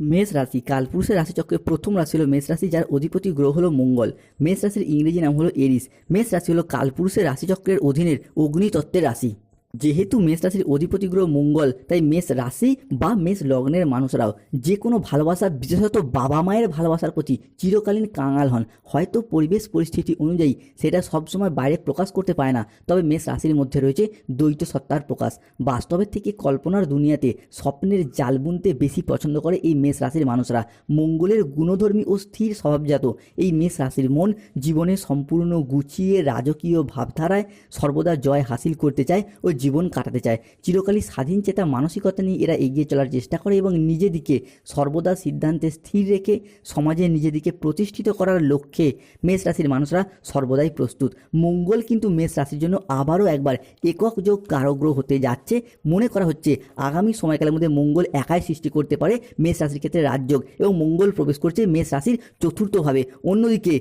মেষ রাশি, কালপুরুষের রাশিচক্রের প্রথম রাশি হলো মেষ রাশি, যার অধিপতি গ্রহ হলো মঙ্গল। মেষ রাশির ইংরেজি নাম হলো এরিস। মেষ রাশি হলো কালপুরুষের রাশিচক্রের অধীনের অগ্নিতত্ত্বের রাশি। যেহেতু মেষ রাশির অধিপতি গ্রহ মঙ্গল, তাই মেষ রাশি বা মেষ লগ্নের মানুষরাও যে কোনো ভালোবাসা বিশেষত বাবা মায়ের ভালোবাসার প্রতি চিরকালীন কাঙাল হন। হয়তো পরিবেশ পরিস্থিতি অনুযায়ী সেটা সবসময় বাইরে প্রকাশ করতে পারে না। তবে মেষ রাশির মধ্যে রয়েছে দ্বৈত সত্তার প্রকাশ। বাস্তবের থেকে কল্পনার দুনিয়াতে স্বপ্নের জাল বুনতে বেশি পছন্দ করে এই মেষ রাশির মানুষরা। মঙ্গলের গুণধর্মী ও স্থির স্বভাবজাত এই মেষ রাশির মন জীবনে সম্পূর্ণ গুছিয়ে, রাজকীয় ভাবধারায় সর্বদা জয় হাসিল করতে চায় ও জীবন কাটাতে চায়। চিরকালই স্বাধীন চেতা মানসিকতা নিয়ে এরা এগিয়ে চলার চেষ্টা করে এবং নিজেদিকে সর্বদা সিদ্ধান্তে স্থির রেখে সমাজে নিজেদিকে প্রতিষ্ঠিত করার লক্ষ্যে মেষ রাশির মানুষরা সর্বদাই প্রস্তুত। মঙ্গল কিন্তু মেষ রাশির জন্য আবারও একবার একক যোগ কারগ্রহ হতে যাচ্ছে। মনে করা হচ্ছে আগামী সময়কালের মধ্যে মঙ্গল একাই সৃষ্টি করতে পারে মেষ রাশির ক্ষেত্রে রাজযোগ এবং মঙ্গল প্রবেশ করছে মেষ রাশির চতুর্থভাবে। অন্যদিকে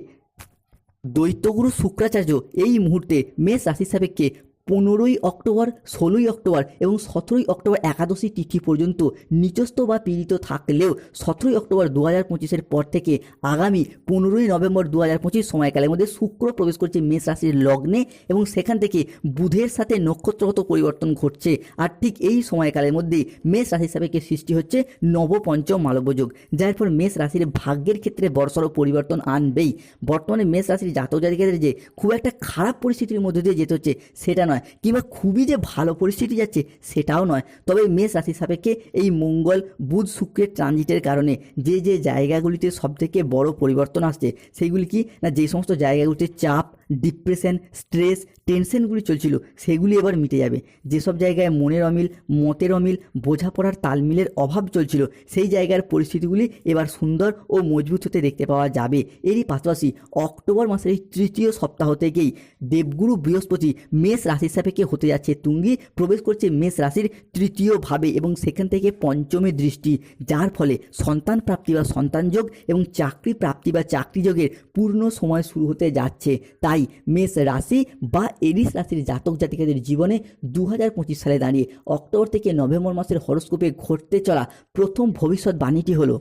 দৈত্যগুরু শুক্রাচার্য এই মুহূর্তে মেষ রাশির সাপেক্ষে পনেরোই অক্টোবর, ষোলোই অক্টোবর এবং সতেরোই অক্টোবর একাদশী তিথি পর্যন্ত নিচস্থ বা পীড়িত থাকলেও সতেরোই অক্টোবর দু হাজার পঁচিশের পর থেকে আগামী পনেরোই নভেম্বর দু হাজার পঁচিশ সময়কালের মধ্যে শুক্র প্রবেশ করছে মেষ রাশির লগ্নে এবং সেখান থেকে বুধের সাথে নক্ষত্রগত পরিবর্তন ঘটছে। আর ঠিক এই সময়কালের মধ্যেই মেষ রাশির সাপেক্ষে সৃষ্টি হচ্ছে নবপঞ্চম মালব্যযোগ যার ফলে মেষ রাশির ভাগ্যের ক্ষেত্রে বড়সড় পরিবর্তন আনবেই। বর্তমানে মেষ রাশির জাতক জাতিকাদের যে খুব একটা খারাপ পরিস্থিতির মধ্যে দিয়ে যেতে হচ্ছে, সেটা নয়। কিংবা খুবই যে ভালো পরিস্থিতি যাচ্ছে সেটাও নয়। তবে মেষ রাশি সাপেক্ষে এই মঙ্গল, বুধ, শুক্রের ট্রানজিটের কারণে যে যে জায়গাগুলিতে সবথেকে বড় পরিবর্তন আসছে, সেইগুলি কি? না যে সমস্ত জায়গাগুলিতে চাপ ডিপ্রেশন, স্ট্রেস, টেনশনগুলি চলছিল, সেগুলি এবার মিটে যাবে। যেসব জায়গায় মনের অমিল, মতের অমিল, বোঝাপড়ার তালমিলের অভাব চলছিল, সেই জায়গার পরিস্থিতিগুলি এবার সুন্দর ও মজবুত হতে দেখতে পাওয়া যাবে। এরই পাশাপাশি অক্টোবর মাসের এই তৃতীয় সপ্তাহ থেকেই দেবগুরু বৃহস্পতি মেষ রাশির সাপেক্ষে হতে যাচ্ছে তুঙ্গি, প্রবেশ করছে মেষ রাশির তৃতীয় ভাবে এবং সেখান থেকে পঞ্চমী দৃষ্টি, যার ফলে সন্তান প্রাপ্তি বা সন্তান যোগ এবং চাকরি প্রাপ্তি বা চাকরি যোগের পূর্ণ সময় শুরু হতে যাচ্ছে। তাই মেষ রাশি বা এরিস রাশির জাতক জাতিকাদের জীবনে দু হাজার পঁচিশ সালে দাঁড়িয়ে অক্টোবর থেকে নভেম্বর মাসের হরস্কোপে ঘটতে চলা প্রথম ভবিষ্যৎ বাণীটি হলো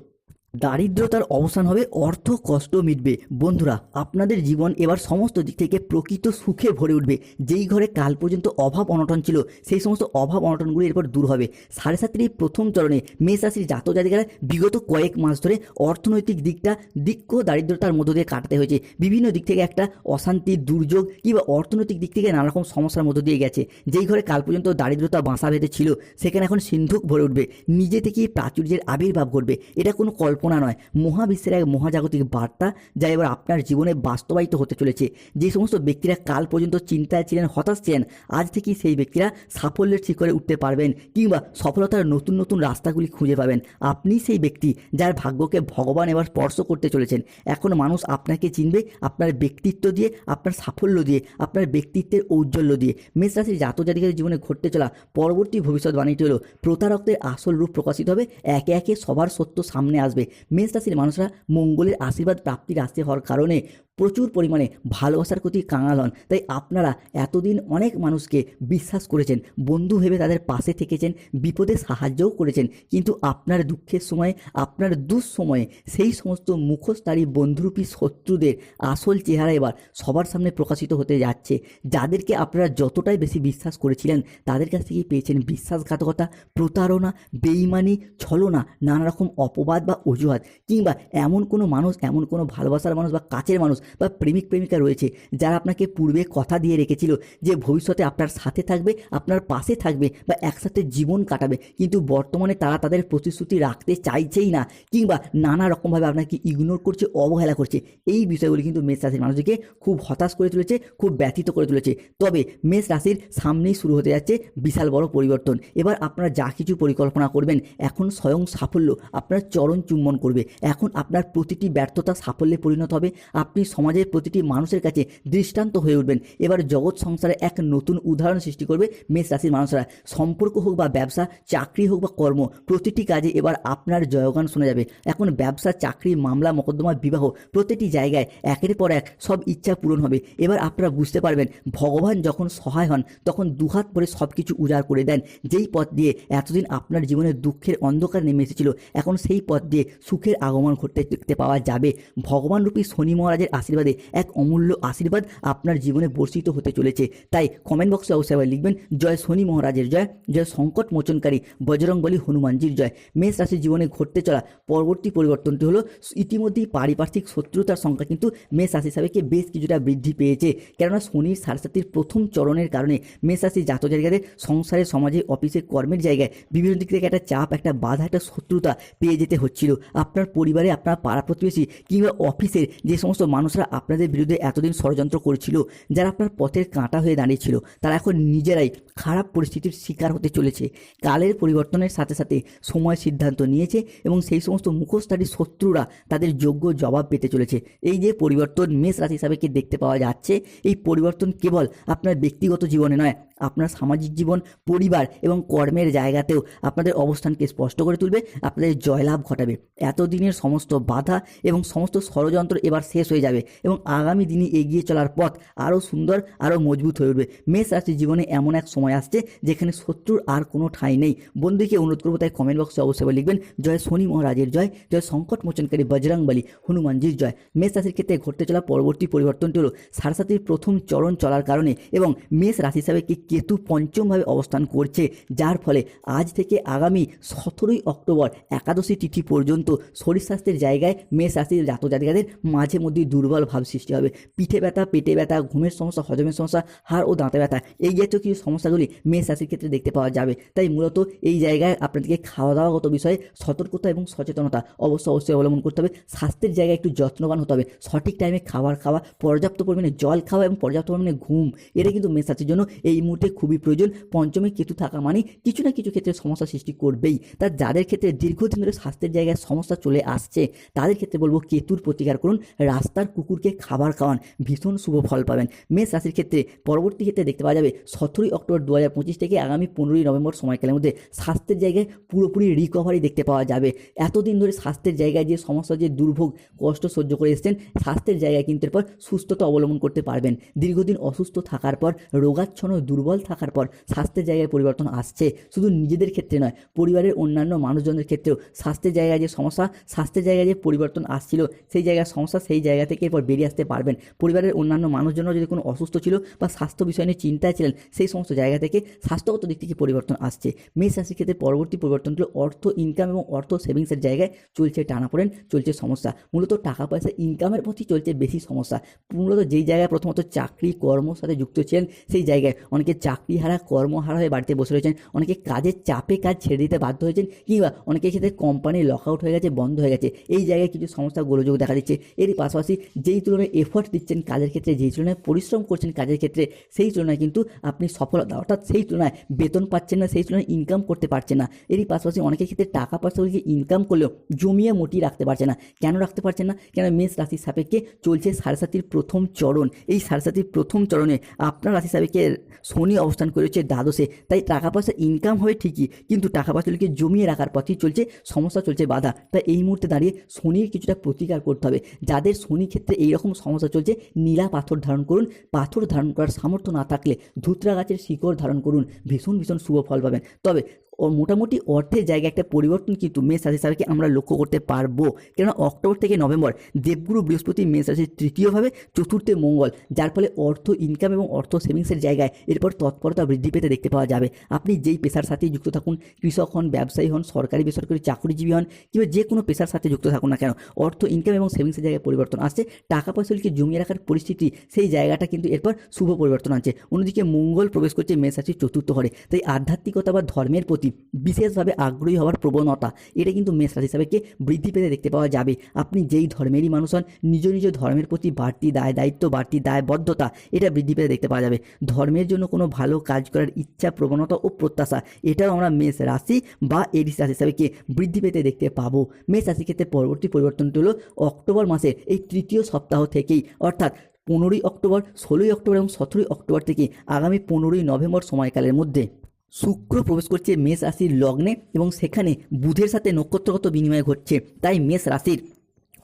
দারিদ্রতার অবসান হবে, অর্থ কষ্ট মিটবে। বন্ধুরা, আপনাদের জীবন এবার সমস্ত দিক থেকে প্রকৃত সুখে ভরে উঠবে। যেই ঘরে কাল পর্যন্ত অভাব অনটন ছিল, সেই সমস্ত অভাব অনটনগুলি এরপর দূর হবে। সাড়ে এই প্রথম চরণে মেষ রাশির জাতক জাতিকারা বিগত কয়েক মাস ধরে অর্থনৈতিক দিকটা দিক্ষ দারিদ্রতার মধ্য দিয়ে কাটতে হয়েছে। বিভিন্ন দিক থেকে একটা অশান্তি, দুর্যোগ কিংবা অর্থনৈতিক দিক থেকে নানারকম সমস্যার মধ্য দিয়ে গেছে। যেই ঘরে কাল পর্যন্ত দারিদ্রতা বাসা বেঁধে ছিল, সেখানে এখন সিন্ধুক ভরে উঠবে। নিজে থেকেই প্রাচুর্যের আবির্ভাব ঘটবে। এটা কোনো কল্পনা নয়। মহাবিশ্বের এক মহাজাগতিক বার্তা যা এবার আপনার জীবনে বাস্তবায়িত হতে চলেছে। যে সমস্ত ব্যক্তিরা কাল পর্যন্ত চিন্তায় ছিলেন, হতাশ ছিলেন, আজ থেকেই সেই ব্যক্তিরা সাফল্যের শিখরে উঠতে পারবেন কিংবা সফলতার নতুন নতুন রাস্তাগুলি খুঁজে পাবেন। আপনি সেই ব্যক্তি যার ভাগ্যকে ভগবান এবার স্পর্শ করতে চলেছেন। এখন মানুষ আপনাকে চিনবে আপনার ব্যক্তিত্ব দিয়ে, আপনার সাফল্য দিয়ে, আপনার ব্যক্তিত্বের ঔজ্জ্বল্য দিয়ে। মেষ রাশির জাতক জাতিকাদের জীবনে ঘটতে চলা পরবর্তী ভবিষ্যৎবাণীটি হলো, প্রতারকদের আসল রূপ প্রকাশিত হবে, একে একে সবার সত্য সামনে আসবে। মেষ রাশির মানুষরা মঙ্গলের আশীর্বাদ প্রাপ্তির রাশি হওয়ার কারণে প্রচুর পরিমাণে ভালোবাসার প্রতি কাঙাল হন। তাই আপনারা এতদিন অনেক মানুষকে বিশ্বাস করেছেন, বন্ধু ভেবে তাদের পাশে থেকেছেন, বিপদে সাহায্যও করেছেন। কিন্তু আপনার দুঃখের সময়ে, আপনার দুঃসময়ে সেই সমস্ত মুখোশধারী বন্ধুরূপী শত্রুদের আসল চেহারা এবার সবার সামনে প্রকাশিত হতে যাচ্ছে। যাদেরকে আপনারা যতটাই বেশি বিশ্বাস করেছিলেন, তাদের কাছ থেকেই পেয়েছেন বিশ্বাসঘাতকতা, প্রতারণা, বেইমানি, ছলনা নানা রকম অপবাদ বা অজুহাত। কিংবা এমন কোনো মানুষ, এমন কোনো ভালোবাসার মানুষ বা কাছের মানুষ বা প্রেমিক প্রেমিকা রয়েছে, যারা আপনাকে পূর্বে কথা দিয়ে রেখেছিল যে ভবিষ্যতে আপনার সাথে থাকবে, আপনার পাশে থাকবে বা একসাথে জীবন কাটাবে, কিন্তু বর্তমানে তারা তাদের প্রতিশ্রুতি রাখতে চাইছেই না কিংবা নানা রকমভাবে আপনাকে ইগনোর করছে, অবহেলা করছে। এই বিষয়গুলি কিন্তু মেষ রাশির মানুষকে খুব হতাশ করে তুলেছে, খুব ব্যথিত করে তুলেছে। তবে মেষ রাশির সামনেই শুরু হতে যাচ্ছে বিশাল বড় পরিবর্তন। এবার আপনারা যা কিছু পরিকল্পনা করবেন, এখন স্বয়ং সাফল্য, আপনার চরণ চুম্বন করবে। এখন আপনার প্রতিটি ব্যর্থতা সাফল্যে পরিণত হবে। আপনি সমাজের প্রতিটি মানুষের কাছে দৃষ্টান্ত হয়ে উঠবেন। এবার জগৎ সংসারে এক নতুন উদাহরণ সৃষ্টি করবে মেষ রাশির মানুষরা। সম্পর্ক হোক বা ব্যবসা, চাকরি হোক বা কর্ম, প্রতিটি কাজে এবার আপনার জয়গান শোনা যাবে। এখন ব্যবসা, চাকরি, মামলা, মোকদ্দমা, বিবাহ প্রতিটি জায়গায় একের পর এক সব ইচ্ছা পূরণ হবে। এবার আপনারা বুঝতে পারবেন, ভগবান যখন সহায় হন, তখন দুহাত পরে সব কিছু উজাড় করে দেন। যেই পথ দিয়ে এতদিন আপনার জীবনে দুঃখের অন্ধকার নেমে এসেছিল, এখন সেই পথ দিয়ে সুখের আগমন ঘটতে দেখতে পাওয়া যাবে। ভগবান রূপী শনি মহারাজের আশীর্বাদে এক অমূল্য আশীর্বাদ আপনার জীবনে বর্ষিত হতে চলেছে। তাই কমেন্ট বক্সে অবশ্যই লিখবেন, জয় শনি মহারাজের জয় জয় সংকট মোচনকারী বজরংবলী হনুমানজির জয়। মেষ রাশির জীবনে ঘটতে চলা পরবর্তী পরিবর্তনটি হলো, ইতিমধ্যেই পারিপার্শ্বিক শত্রুতার সংখ্যা কিন্তু মেষ রাশি সাবেকে বেশ কিছুটা বৃদ্ধি পেয়েছে। কেননা শনির সারসাতির প্রথম চরণের কারণে মেষ রাশির জাত জায়গাতে সংসারে, সমাজে, অফিসে, কর্মের জায়গায় বিভিন্ন দিক থেকে একটা চাপ, একটা বাধা, একটা শত্রুতা পেয়ে যেতে হচ্ছিল। আপনার পরিবারে, আপনার পাড়া প্রতিবেশী কিংবা অফিসের যে সমস্ত মানুষরা আপনাদের বিরুদ্ধে এতদিন ষড়যন্ত্র করছিল, যারা আপনার পথের কাঁটা হয়ে দাঁড়িয়েছিল, তারা এখন নিজেরাই খারাপ পরিস্থিতির শিকার হতে চলেছে। কালের পরিবর্তনের সাথে সাথে সময় সিদ্ধান্ত নিয়েছে এবং সেই সমস্ত মুখোশধারী শত্রুরা তাদের যোগ্য জবাব পেতে চলেছে। এই যে পরিবর্তন মেষ রাশি হিসাবে কি দেখতে পাওয়া যাচ্ছে, এই পরিবর্তন কেবল আপনার ব্যক্তিগত জীবনে নয় আপনার সামাজিক জীবন, পরিবার এবং কর্মের জায়গাতেও আপনাদের অবস্থানকে স্পষ্ট করে তুলবে, আপনাদের জয়লাভ ঘটাবে। এতদিনের সমস্ত বাধা এবং সমস্ত ষড়যন্ত্র এবার শেষ হয়ে যাবে এবং আগামী দিনে এগিয়ে চলার পথ আরও সুন্দর, আরও মজবুত হয়ে উঠবে। মেষ রাশির জীবনে এমন এক সময় আসছে যেখানে শত্রুর আর কোনো ঠাঁই নেই। বন্ধুকে অনুরোধ করব তাই কমেন্ট বক্সে অবশ্যই লিখবেন, জয় শনি মহারাজের জয় জয় সংকট মোচনকারী বজরংবলী হনুমানজির জয়। মেষ রাশির ক্ষেত্রে ঘটতে চলা পরবর্তী পরিবর্তনটি হলো সারসাতির প্রথম চরণ চলার কারণে এবং মেষ রাশি হিসাবে কি কেতু পঞ্চমভাবে অবস্থান করছে, যার ফলে আজ থেকে আগামী সতেরোই অক্টোবর একাদশী তিথি পর্যন্ত শরীর স্বাস্থ্যের জায়গায় মেষ রাশির জাত জাতিকাদের মাঝে মধ্যে দুর্বল ভাব সৃষ্টি হবে। পিঠে ব্যথা, পেটে ব্যথা, ঘুমের সমস্যা, হজমের সমস্যা, হাড় ও দাঁতে ব্যথা এই জাতীয় কিছু সমস্যাগুলি মেষ রাশির ক্ষেত্রে দেখতে পাওয়া যাবে। তাই মূলত এই জায়গায় আপনাদেরকে খাওয়া দাওয়াগত বিষয়ে সতর্কতা এবং সচেতনতা অবশ্যই অবশ্যই অবলম্বন করতে হবে। স্বাস্থ্যের জায়গায় একটু যত্নবান হতে হবে। সঠিক টাইমে খাবার খাওয়া, পর্যাপ্ত পরিমাণে জল খাওয়া এবং পর্যাপ্ত পরিমাণে ঘুম, এটা কিন্তু মেষ রাশির জন্য এই মুহূর্তে খুবই প্রয়োজন। পঞ্চমে কেতু থাকা মানে কিছু না কিছু ক্ষেত্রে সমস্যা সৃষ্টি করবেই। তার যাদের ক্ষেত্রে দীর্ঘদিন ধরে স্বাস্থ্যের জায়গায় সমস্যা চলে আসছে, তাদের ক্ষেত্রে বলব কেতুর প্রতিকার করুন। রাস্তার কুকুরকে খাবার খাওয়ান, ভীষণ শুভ ফল পাবেন। মেষ রাশির ক্ষেত্রে পরবর্তী ক্ষেত্রে দেখতে পাওয়া যাবে, সতেরোই অক্টোবর দু হাজার পঁচিশ থেকে আগামী পনেরোই নভেম্বর সময়কালের মধ্যে স্বাস্থ্যের জায়গায় পুরোপুরি রিকভারি দেখতে পাওয়া যাবে। এতদিন ধরে স্বাস্থ্যের জায়গায় যে সমস্যা, যে দুর্ভোগ, কষ্ট সহ্য করে এসেছেন, স্বাস্থ্যের জায়গায় কিন্তু এরপর সুস্থতা অবলম্বন করতে পারবেন। দীর্ঘদিন অসুস্থ থাকার পর রোগাচ্ছন্ন, দুর্বল থাকার পর স্বাস্থ্যের জায়গায় পরিবর্তন আসছে। শুধু নিজেদের ক্ষেত্রে নয়, পরিবারের অন্যান্য মানুষজনের ক্ষেত্রেও স্বাস্থ্যের জায়গায় যে সমস্যা, স্বাস্থ্যের জায়গায় যে পরিবর্তন আসছিল, সেই জায়গার সমস্যা সেই জায়গা থেকে এরপর বেরিয়ে আসতে পারবেন। পরিবারের অন্যান্য মানুষজনও যদি কোনো অসুস্থ ছিল বা স্বাস্থ্য বিষয় নিয়ে চিন্তায় ছিলেন, সেই সমস্ত জায়গা থেকে স্বাস্থ্যগত দিক থেকে পরিবর্তন আসছে। মেষ রাশির ক্ষেত্রে পরবর্তী পরিবর্তনগুলো অর্থ ইনকাম এবং অর্থ সেভিংসের জায়গায় চলছে টানাপোড়েন চলছে সমস্যা। মূলত টাকা পয়সা ইনকামের প্রতি চলছে বেশি সমস্যা। মূলত যেই জায়গায় প্রথমত চাকরি, কর্মর সাথে যুক্ত ছিলেন, সেই জায়গায় অনেকে চাকরি হারা কর্মহারা হয়ে বাড়িতে বসে রয়েছেন। অনেকে কাজের চাপে কাজ ছেড়ে দিতে বাধ্য হয়েছেন, কিংবা অনেকের ক্ষেত্রে কোম্পানি লক আউট হয়ে গেছে, বন্ধ হয়ে গেছে। এই জায়গায় কিছু সমস্যা গোলযোগ দেখা দিচ্ছে। এরই পাশাপাশি যেই তুলনায় এফোর্ট দিচ্ছেন কাজের ক্ষেত্রে, যেই তুলনায় পরিশ্রম করছেন কাজের ক্ষেত্রে, সেই তুলনায় কিন্তু আপনি সফলতা, অর্থাৎ সেই তুলনায় বেতন পাচ্ছেন না, সেই তুলনায় ইনকাম করতে পারছেন না। এরই পাশাপাশি অনেকের ক্ষেত্রে টাকা পয়সাগুলিকে ইনকাম করলেও জমিয়ে মোটিয়ে রাখতে পারছে না। কেন রাখতে পারছেন না? কেন মেষ রাশির সাপেক্ষে চলছে সারসাতির প্রথম চরণ? এই সারসাতির প্রথম চরণে আপনার রাশি সাপেক্ষে শনি অবস্থান করেছে দ্বাদশে। তাই টাকা পয়সা ইনকাম হয় ঠিকই, কিন্তু টাকা পয়সাগুলিকে জমিয়ে রাখার পথেই চলছে, সমস্যা চলছে বাধা। তাই এই মুহূর্তে দাঁড়িয়ে শনির কিছুটা প্রতিকার করতে হবে। যাদের শনি ক্ষেত্রে এইরকম সমস্যা চলছে, নীলা পাথর ধারণ করুন। পাথর ধারণ করার সামর্থ্য না থাকলে ধুতরা গাছের শিকড় ধারণ করুন। ভীষণ ভীষণ শুভ ফল পাবেন। তবে ও মোটামুটি অর্থের জায়গায় একটা পরিবর্তন কিন্তু মেষ রাশি সাপেক্ষে আমরা লক্ষ্য করতে পারব। কেননা অক্টোবর থেকে নভেম্বর দেবগুরু বৃহস্পতি মেষ রাশির তৃতীয়ভাবে চতুর্থে মঙ্গল, যার ফলে অর্থ ইনকাম এবং অর্থ সেভিংসের জায়গায় এরপর তৎপরতা বৃদ্ধি পেতে দেখতে পাওয়া যাবে। আপনি যেই পেশার সাথে যুক্ত থাকুন, কৃষক হন, ব্যবসায়ী হন, সরকারি, বেসরকারি চাকরিজীবী হন, কিংবা যে কোনো পেশার সাথে যুক্ত থাকুন না কেন, অর্থ ইনকাম এবং সেভিংসের জায়গায় পরিবর্তন আসছে টাকা পয়সাগুলিকে জমিয়ে রাখার পরিস্থিতি, সেই জায়গাটা কিন্তু এরপর শুভ পরিবর্তন আনছে। অন্যদিকে মঙ্গল প্রবেশ করছে মেষ রাশির চতুর্থ ঘরে, তাই আধ্যাত্মিকতা বা ধর্মের প্রতি প্রতি বিশেষভাবে আগ্রহী হওয়ার প্রবণতা। এটা কিন্তু মেষ রাশি হিসাবে বৃদ্ধি পেতে দেখতে পাওয়া যাবে। আপনি যেই ধর্মেরই মানুষ হন, নিজ নিজ ধর্মের প্রতি বাড়তি দায়, দায়িত্ব, বাড়তি দায়বদ্ধতা, এটা বৃদ্ধি পেতে দেখতে পাওয়া যাবে। ধর্মের জন্য কোনো ভালো কাজ করার ইচ্ছা, প্রবণতা ও প্রত্যাশা, এটাও আমরা মেষ রাশি বা এরিস রাশি হিসাবে বৃদ্ধি পেতে দেখতে পাবো। মেষ রাশি ক্ষেত্রে পরবর্তী পরিবর্তনটি হলো অক্টোবর মাসের এই তৃতীয় সপ্তাহ থেকেই, অর্থাৎ পনেরোই অক্টোবর, ষোলোই অক্টোবর এবং সতেরোই অক্টোবর থেকে আগামী পনেরোই নভেম্বর সময়কালের মধ্যে। শুক্র প্রবেশ করছে মেষ রাশির লগ্নে এবং সেখানে বুধের সাথে নক্ষত্রগত বিনিময় ঘটছে। তাই মেষ রাশির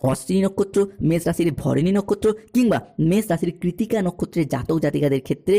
অশ্বিনী নক্ষত্র, মেষ রাশির ভরণী নক্ষত্র কিংবা মেষ রাশির কৃতিকা নক্ষত্রের জাতক জাতিকাদের ক্ষেত্রে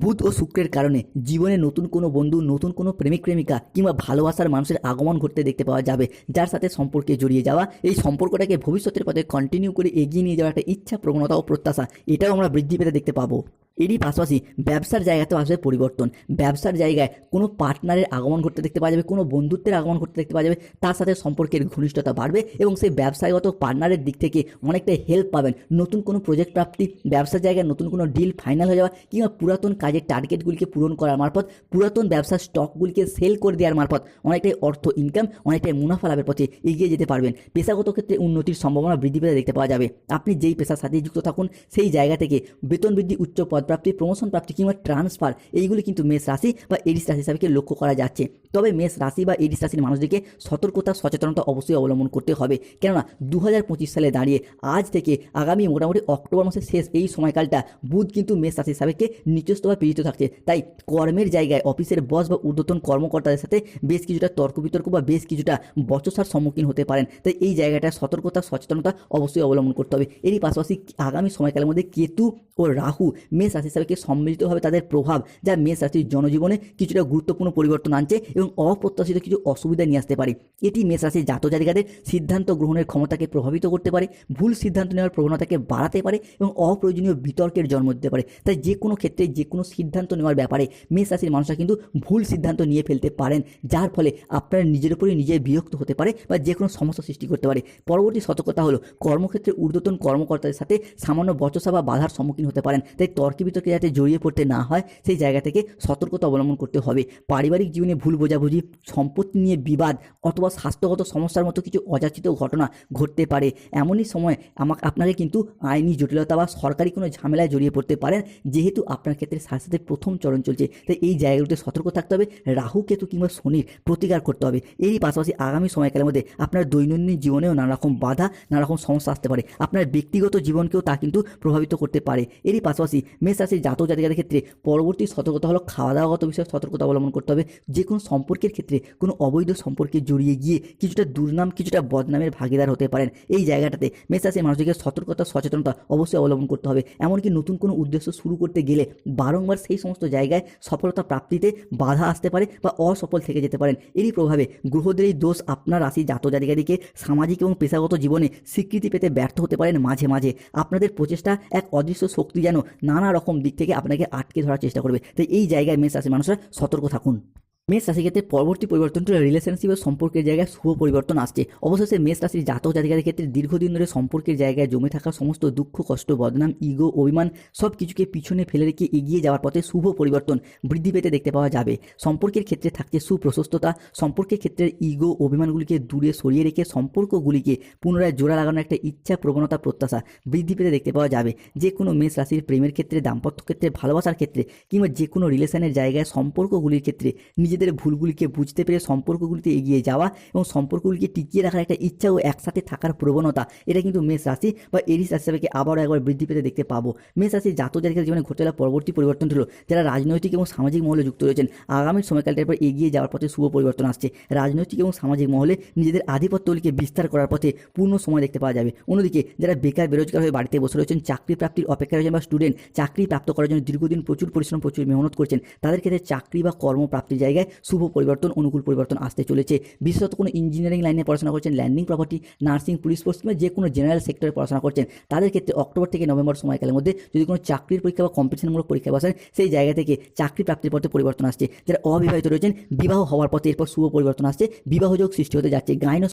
বুধ ও শুক্রের কারণে জীবনে নতুন কোনো বন্ধু, নতুন কোনো প্রেমিক, প্রেমিকা কিংবা ভালোবাসার মানুষের আগমন ঘটতে দেখতে পাওয়া যাবে, যার সাথে সম্পর্কে জড়িয়ে যাওয়া। এই সম্পর্কটাকে ভবিষ্যতের পথে কন্টিনিউ করে এগিয়ে নিয়ে যাওয়ার একটা ইচ্ছা প্রবণতা ও প্রত্যাশা, এটাও আমরা বৃদ্ধি পেতে দেখতে পাবো। এরই পাশাপাশি ব্যবসার জায়গাতেও আসবে পরিবর্তন। ব্যবসার জায়গায় কোনো পার্টনারের আগমন ঘটতে দেখতে পাওয়া যাবে, কোনো বন্ধুত্বের আগমন ঘটতে দেখতে পাওয়া যাবে, তার সাথে সম্পর্কের ঘনিষ্ঠতা বাড়বে এবং সেই ব্যবসায়গত পার্টনারের দিক থেকে অনেকটা হেল্প পাবেন। নতুন কোনো প্রজেক্ট প্রাপ্তি, ব্যবসার জায়গায় নতুন কোনো ডিল ফাইনাল হয়ে যাওয়া কিংবা পুরাতন কাজের টার্গেটগুলিকে পূরণ করার মারফত, পুরাতন ব্যবসার স্টকগুলিকে সেল করে দেওয়ার মারফত অনেকটাই অর্থ ইনকাম অনেকটাই মুনাফা লাভের পথে এগিয়ে যেতে পারবেন। পেশাগত ক্ষেত্রে উন্নতির সম্ভাবনা বৃদ্ধি পেতে দেখতে পাওয়া যাবে। আপনি যেই পেশার সাথে যুক্ত থাকুন, সেই জায়গা থেকে বেতন বৃদ্ধি, উচ্চ পদপ্রাপ্তি প্রমোশন প্রাপ্তি কিংবা ট্রান্সফার এইগুলি কিন্তু মেষ রাশি বা এডিস রাশি হিসাবে লক্ষ্য করা যাচ্ছে। তবে মেষ রাশি বা এডিস রাশির মানুষদেরকে সতর্কতা, সচেতনতা অবশ্যই অবলম্বন করতে হবে। কেননা দু হাজার পঁচিশ সালে দাঁড়িয়ে আজ থেকে আগামী মোটামুটি অক্টোবর মাসের শেষ এই সময়কালটা বুধ কিন্তু মেষ রাশি হিসাবে নিচস্তভাবে পীড়িত থাকছে। তাই কর্মের জায়গায় অফিসের বস বা ঊর্ধ্বতন কর্মকর্তাদের সাথে বেশ কিছুটা তর্ক বিতর্ক বা বেশ কিছুটা বচসার সম্মুখীন হতে পারেন। তাই এই জায়গাটা সতর্কতা, সচেতনতা অবশ্যই অবলম্বন করতে হবে। এরই পাশাপাশি আগামী সময়কালের মধ্যে কেতু ও রাহু মেষ রাশি হিসাবে সম্মিলিতভাবে তাদের প্রভাব, যা মেষ রাশির জনজীবনে কিছুটা গুরুত্বপূর্ণ পরিবর্তন আনছে এবং অপ্রত্যাশিত কিছু অসুবিধা নিয়ে আসতে পারে। এটি মেষ রাশির জাতক জাতিকাদের সিদ্ধান্ত গ্রহণের ক্ষমতাকে প্রভাবিত করতে পারে, ভুল সিদ্ধান্ত নেওয়ার প্রবণতাকে বাড়াতে পারে এবং অপ্রয়োজনীয় বিতর্কের জন্ম দিতে পারে। তাই যে কোনো ক্ষেত্রে যে কোনো সিদ্ধান্ত নেওয়ার ব্যাপারে মেষ রাশির মানুষরা কিন্তু ভুল সিদ্ধান্ত নিয়ে ফেলতে পারেন, যার ফলে আপনার নিজের উপরে নিজে বিরক্ত হতে পারে বা যে কোনো সমস্যা সৃষ্টি করতে পারে। পরবর্তী সতর্কতা হলো কর্মক্ষেত্রে ঊর্ধ্বতন কর্মকর্তাদের সাথে সামান্য বচসা বা বাধার সম্মুখীন হতে পারেন। তাই তর্কে বিতর্কে যাতে জড়িয়ে পড়তে না হয়, সেই জায়গা থেকে সতর্কতা অবলম্বন করতে হবে। পারিবারিক জীবনে ভুল বোঝাবুঝি, সম্পত্তি নিয়ে বিবাদ অথবা স্বাস্থ্যগত সমস্যার মতো কিছু অযাচিত ঘটনা ঘটতে পারে। এমনই সময় আমাকে আপনাকে কিন্তু আইনি জটিলতা বা সরকারি কোনো ঝামেলায় জড়িয়ে পড়তে পারেন, যেহেতু আপনার ক্ষেত্রে সাথে সাথে প্রথম চরণ চলছে। তাই এই জায়গাগুলোতে সতর্ক থাকতে হবে, রাহু, কেতু কিংবা শনির প্রতিকার করতে হবে। এরই পাশাপাশি আগামী সময়কালের মধ্যে আপনার দৈনন্দিন জীবনেও নানা রকম বাধা, নানা রকম সমস্যা আসতে পারে। আপনার ব্যক্তিগত জীবনকেও তা কিন্তু প্রভাবিত করতে পারে। এরই পাশাপাশি মেষ রাশির জাতক জাতিকাদের ক্ষেত্রে পরবর্তী সতর্কতা হলো খাওয়া দাওয়াগত বিষয়ে সতর্কতা অবলম্বন করতে হবে। যে কোনো সম্পর্কের ক্ষেত্রে কোনো অবৈধ সম্পর্কে জড়িয়ে গিয়ে কিছুটা দুর্নাম, কিছুটা বদনামের ভাগিদার হতে পারেন। এই জায়গাটাতে মেষ মানুষদেরকে সতর্কতা, সচেতনতা অবশ্যই অবলম্বন করতে হবে। এমনকি নতুন কোনো উদ্দেশ্য শুরু করতে গেলে বারংবার সেই সমস্ত জায়গায় সফলতা প্রাপ্তিতে বাধা আসতে পারে বা অসফল থেকে যেতে পারেন। এরই প্রভাবে গ্রহদের এই দোষ আপনার রাশি জাতক জাতিকাদিকে সামাজিক এবং পেশাগত জীবনে স্বীকৃতি পেতে ব্যর্থ হতে পারেন মাঝে মাঝে। আপনাদের প্রচেষ্টা এক অদৃশ্য শক্তি যেন নানা রকম দিক থেকে আপনাকে আটকে ধরার চেষ্টা করবে। তাই এই জায়গায় মেষ রাশির মানুষরা সতর্ক থাকুন। মেষ রাশি ক্ষেত্রে পরবর্তী পরিবর্তনটি রিলেশনশিপ সম্পর্কের জায়গায় শুভ পরিবর্তন আসছে। অবশেষে মেষ রাশির জাতক জাতিকাদের ক্ষেত্রে দীর্ঘদিন ধরে সম্পর্কের জায়গায় জমে থাকা সমস্ত দুঃখ, কষ্ট, বদনাম ইগো অভিমান সব কিছুকে পিছনে ফেলে রেখে এগিয়ে যাওয়ার পথে শুভ পরিবর্তন বৃদ্ধি পেতে দেখতে পাওয়া যাবে। সম্পর্কের ক্ষেত্রে থাকছে সুপ্রশস্ততা। সম্পর্কের ক্ষেত্রে ইগো অভিমানগুলিকে দূরে সরিয়ে রেখে সম্পর্কগুলিকে পুনরায় জোড়া লাগানোর একটা ইচ্ছা, প্রবণতা, প্রত্যাশা বৃদ্ধি পেতে দেখতে পাওয়া যাবে। যে কোনো মেষ রাশির প্রেমের ক্ষেত্রে, দাম্পত্য ক্ষেত্রে, ভালোবাসার ক্ষেত্রে কিংবা যে কোনো রিলেশনের জায়গায় সম্পর্কগুলির ক্ষেত্রে নিজেদের ভুলগুলিকে বুঝতে পেরে সম্পর্কগুলিতে এগিয়ে যাওয়া এবং সম্পর্কগুলিকে টিকিয়ে রাখার একটা ইচ্ছা ও একসাথে থাকার প্রবণতা, এটা কিন্তু মেষ রাশি বা এরিস রাশি আবারও একবার বৃদ্ধি পেতে দেখতে পাবো। মেষ রাশির জাতক জাতিকার জীবনে ঘটে যাওয়া পরবর্তী পরিবর্তন হলো, যারা রাজনৈতিক এবং সামাজিক মহলে যুক্ত রয়েছেন, আগামী সময়কালটার পর এগিয়ে যাওয়ার পথে শুভ পরিবর্তন আসছে। রাজনৈতিক এবং সামাজিক মহলে নিজেদের আধিপত্যগুলিকে বিস্তার করার পথে পূর্ণ সময় দেখতে পাওয়া যাবে। অন্যদিকে, যারা বেকার, বেরোজগার হয়ে বাড়িতে বসে রয়েছেন চাকরি প্রাপ্তির অপেক্ষা রয়েছেন বা স্টুডেন্ট চাকরি প্রাপ্ত করার জন্য দীর্ঘদিন প্রচুর পরিশ্রম, প্রচুর মেহনত করছেন, তাদের ক্ষেত্রে চাকরি বা কর্মপ্রাপ্তির শুভ পরিবর্তন, অনুকূল পরিবর্তন আসতে চলেছে। বিশেষত কোনো ইঞ্জিনিয়ারিং লাইনে পড়াশোনা করছেন landing property nursing police force কিংবা যে কোনো জেনারেল সেক্টরে পড়াশোনা করছেন, তাদের ক্ষেত্রে অক্টোবর থেকে নভেম্বর সময়কালের মধ্যে যদি কোনো চাকরির পরীক্ষা বা কম্পিটিশনমূলক পরীক্ষা বসেন সেই জায়গা থেকে চাকরি প্রাপ্তির পথে পরিবর্তন আসছে। যারা অবিবাহিত রয়েছেন, বিবাহ হওয়ার পথে এরপর শুভ পরিবর্তন আসছে। বিবাহযোগ সৃষ্টি হতে যাচ্ছে। গাইনো